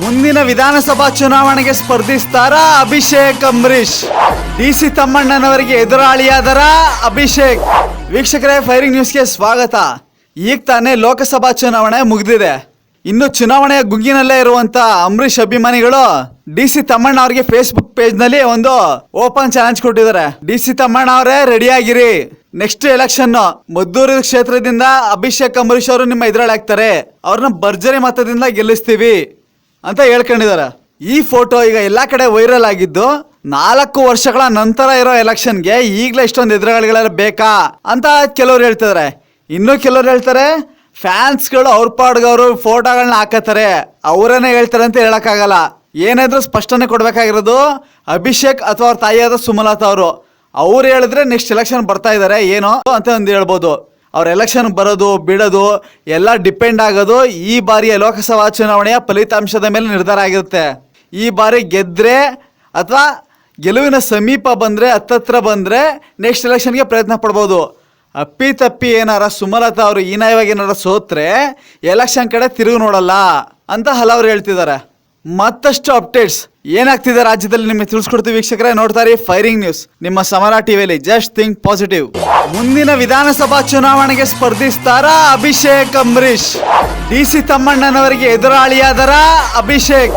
ಮುಂದಿನ ವಿಧಾನಸಭಾ ಚುನಾವಣೆಗೆ ಸ್ಪರ್ಧಿಸ್ತಾರಾ ಅಭಿಷೇಕ್ ಅಂಬರೀಶ್ ಡಿ ಸಿ ತಮ್ಮಣ್ಣನವರಿಗೆ ಎದುರಾಳಿಯಾದರ ಅಭಿಷೇಕ್? ವೀಕ್ಷಕರೇ, ಫೈರಿಂಗ್ ನ್ಯೂಸ್ಗೆ ಸ್ವಾಗತ. ಈಗ ತಾನೇ ಲೋಕಸಭಾ ಚುನಾವಣೆ ಮುಗಿದಿದೆ. ಇನ್ನು ಚುನಾವಣೆಯ ಗುಂಗಿನಲ್ಲೇ ಇರುವಂತ ಅಂಬರೀಶ್ ಅಭಿಮಾನಿಗಳು ಡಿ ಸಿ ತಮ್ಮಣ್ಣ ಅವರಿಗೆ ಫೇಸ್ಬುಕ್ ಪೇಜ್ನಲ್ಲಿ ಒಂದು ಓಪನ್ ಚಾಲೆಂಜ್ ಕೊಟ್ಟಿದ್ದಾರೆ. ಡಿ ಸಿ ತಮ್ಮಣ್ಣ ಅವರೇ ರೆಡಿ ಆಗಿರಿ. ನೆಕ್ಸ್ಟ್ ಎಲೆಕ್ಷನ್ ಮದ್ದೂರು ಕ್ಷೇತ್ರದಿಂದ ಅಭಿಷೇಕ್ ಅಂಬರೀಶ್ ಅವರು ನಿಮ್ಮ ಎದುರಾಳಿ ಆಗ್ತಾರೆ. ಅವ್ರನ್ನ ಭರ್ಜರಿ ಮತದಿಂದ ಗೆಲ್ಲಿಸ್ತೀವಿ. ಅಂತ ಹೇಳ್ಕೊಂಡಿದ್ದಾರೆ ಈ ಫೋಟೋ ಈಗ ಎಲ್ಲ ಕಡೆ ವೈರಲ್ ಆಗಿದ್ದು ನಾಲ್ಕು ವರ್ಷಗಳ ನಂತರ ಇರೋ ಎಲೆಕ್ಷನ್ಗೆ ಈಗಲೇ ಇಷ್ಟೊಂದು ಎದುರುಗಳಿಗಳೆಲ್ಲ ಬೇಕಾ ಅಂತ ಕೆಲವ್ರು ಹೇಳ್ತಿದ್ದಾರೆ ಇನ್ನು ಕೆಲವ್ರು ಹೇಳ್ತಾರೆ ಫ್ಯಾನ್ಸ್ಗಳು ಅವ್ರ ಪಾಡ್ಗವರು ಫೋಟೋಗಳನ್ನ ಹಾಕತ್ತಾರೆ. ಅವರೇನೆ ಹೇಳ್ತಾರೆ ಅಂತ ಹೇಳೋಕ್ಕಾಗಲ್ಲ. ಏನಾದರೂ ಸ್ಪಷ್ಟನೆ ಕೊಡಬೇಕಾಗಿರೋದು ಅಭಿಷೇಕ್ ಅಥವಾ ಅವ್ರ ತಾಯಿಯಾದ ಸುಮಲತಾ ಅವರು. ಅವ್ರು ಹೇಳಿದ್ರೆ ನೆಕ್ಸ್ಟ್ ಎಲೆಕ್ಷನ್ ಬರ್ತಾ ಇದ್ದಾರೆ ಏನೋ ಅಂತ ಒಂದು ಹೇಳ್ಬೋದು. ಅವ್ರ ಎಲೆಕ್ಷನ್ ಬರೋದು, ಬಿಡೋದು, ಎಲ್ಲ ಡಿಪೆಂಡ್ ಆಗೋದು ಈ ಬಾರಿಯ ಲೋಕಸಭಾ ಚುನಾವಣೆಯ ಫಲಿತಾಂಶದ ಮೇಲೆ ನಿರ್ಧಾರ ಆಗಿರುತ್ತೆ. ಈ ಬಾರಿ ಗೆದ್ರೆ ಅಥವಾ ಗೆಲುವಿನ ಸಮೀಪ ಬಂದರೆ, ಹತ್ತತ್ರ ಬಂದರೆ ನೆಕ್ಸ್ಟ್ ಎಲೆಕ್ಷನ್ಗೆ ಪ್ರಯತ್ನ ಪಡ್ಬೋದು. ಅಪ್ಪಿ ತಪ್ಪಿ ಏನಾರ ಸುಮಲತಾ ಅವರು ಹೀನಾಯವಾಗಿ ಏನಾರ ಸೋತ್ರೆ ಎಲೆಕ್ಷನ್ ಕಡೆ ತಿರುಗಿ ನೋಡಲ್ಲ ಅಂತ ಹಲವರು ಹೇಳ್ತಿದ್ದಾರೆ. ಮತ್ತಷ್ಟು ಅಪ್ಡೇಟ್ಸ್ ಏನಾಗ್ತಿದೆ ರಾಜ್ಯದಲ್ಲಿ ನಿಮಗೆ ತಿಳಿಸ್ಕೊಡ್ತೀವಿ ವೀಕ್ಷಕರೇ? ನೋಡ್ತಾರೆ ಫೈರಿಂಗ್ ನ್ಯೂಸ್ ನಿಮ್ಮ ಸಮರ ಟಿವಿಯಲ್ಲಿ ಜಸ್ಟ್ ಥಿಂಕ್ ಪಾಸಿಟಿವ್ ಮುಂದಿನ ವಿಧಾನಸಭಾ ಚುನಾವಣೆಗೆ ಸ್ಪರ್ಧಿಸ್ತಾರಾ ಅಭಿಷೇಕ್ ಅಂಬರೀಶ್ ಡಿ ಸಿ ತಮ್ಮಣ್ಣನವರಿಗೆ ಎದುರಾಳಿಯಾದರ ಅಭಿಷೇಕ್?